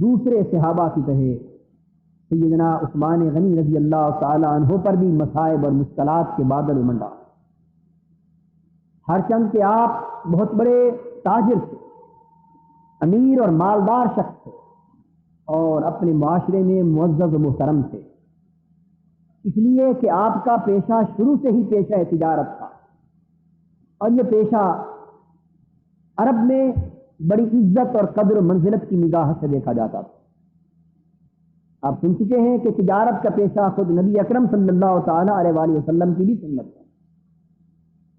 دوسرے صحابہ کی طرح سیدنا عثمان غنی رضی اللہ تعالی عنہ پر بھی مسائب اور مشکلات کے بادل امنڈا ہر چند کے آپ بہت بڑے تاجر تھے، امیر اور مالدار شخص تھے اور اپنے معاشرے میں معزز و محترم تھے۔ اس لیے کہ آپ کا پیشہ شروع سے ہی پیشہ تجارت تھا۔ اور یہ پیشہ عرب میں بڑی عزت اور قدر منزلت کی نگاہ سے دیکھا جاتا تھا۔ آپ سن چکے ہیں کہ تجارت کا پیشہ خود نبی اکرم صلی اللہ تعالیٰ علیہ وآلہ وسلم کی بھی سنت ہے۔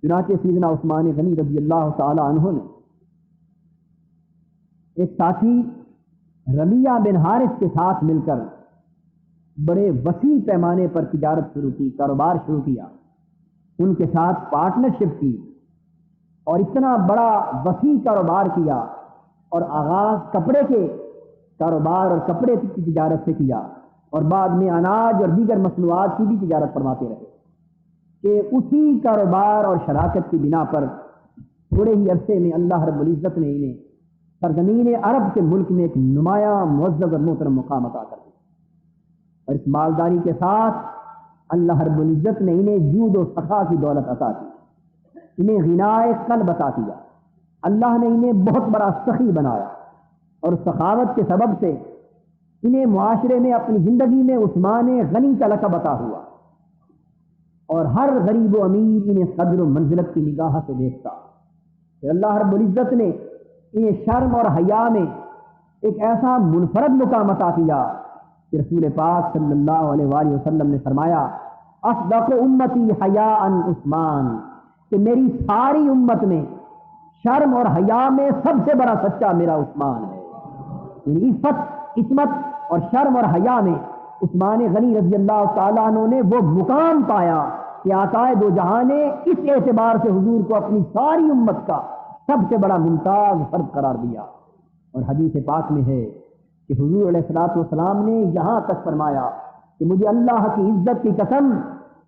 چنانچہ سیدنا عثمان غنی رضی اللہ تعالیٰ عنہ نے ایک ساتھی ربیہ بن حارث کے ساتھ مل کر بڑے وسیع پیمانے پر تجارت شروع کی، کاروبار شروع کیا۔ ان کے ساتھ پارٹنرشپ کی۔ اور اتنا بڑا وسیع کاروبار کیا اور آغاز کپڑے کے کاروبار اور کپڑے کی تجارت سے کیا اور بعد میں اناج اور دیگر مصنوعات کی بھی تجارت فرماتے رہے کہ اسی کاروبار اور شراکت کی بنا پر تھوڑے ہی عرصے میں اللہ رب العزت نے انہیں سرزمین عرب کے ملک میں ایک نمایاں معزز اور محترم مقام عطا کر دیا۔ اور اس مالداری کے ساتھ اللہ رب العزت نے انہیں جود و سخا کی دولت عطا کی۔ انہیں غنائے قلب عطا کیا اللہ نے انہیں بہت بڑا سخی بنایا اور سخاوت کے سبب سے انہیں معاشرے میں اپنی زندگی میں عثمان غنی کا لقب عطا ہوا۔ اور ہر غریب و امیر انہیں قدر و منزلت کی نگاہ سے دیکھتا۔ پھر اللہ رب العزت نے انہیں شرم اور حیا میں ایک ایسا منفرد مقام عطا کیا کہ رسول پاک صلی اللہ علیہ وآلہ وسلم نے فرمایا، اصدق امتی حیا ان عثمان۔ کہ میری ساری امت میں شرم اور حیا میں سب سے بڑا سچا میرا عثمان ہے۔ یعنی عفت، عصمت اور شرم اور حیا میں عثمان غنی رضی اللہ تعالیٰ عنہ نے وہ مقام پایا کہ آقائے دو جہاں نے اس اعتبار سے حضور کو اپنی ساری امت کا سب سے بڑا ممتاز فرد قرار دیا۔ اور حدیث پاک میں ہے کہ حضور علیہ السلاط والسلام نے یہاں تک فرمایا کہ مجھے اللہ کی عزت کی قسم،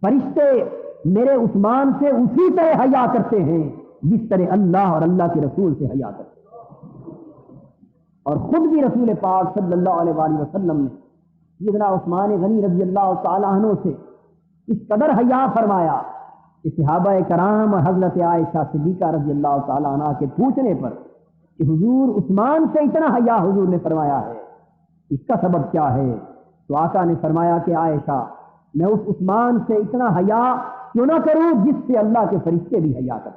فرشتے میرے عثمان سے اسی طرح حیا کرتے ہیں، جس طرح اللہ اور اللہ کے رسول سے حیا کرتے ہیں۔ اور خود بھی رسول پاک صلی اللہ علیہ وآلہ وسلم نے جتنا عثمان غنی رضی اللہ تعالیٰ عنہ سے اس قدر حیا فرمایا کہ صحابہ کرام اور حضرت عائشہ صدیقہ رضی اللہ تعالیٰ عنہ کے پوچھنے پر کہ حضور عثمان سے اتنا حیا حضور نے فرمایا ہے، اس کا سبب کیا ہے؟ تو آقا نے فرمایا کہ عائشہ، میں اس عثمان سے اتنا حیا کیوں نہ کروں؟ جس سے اللہ کے فرشتے بھی حیا کرتے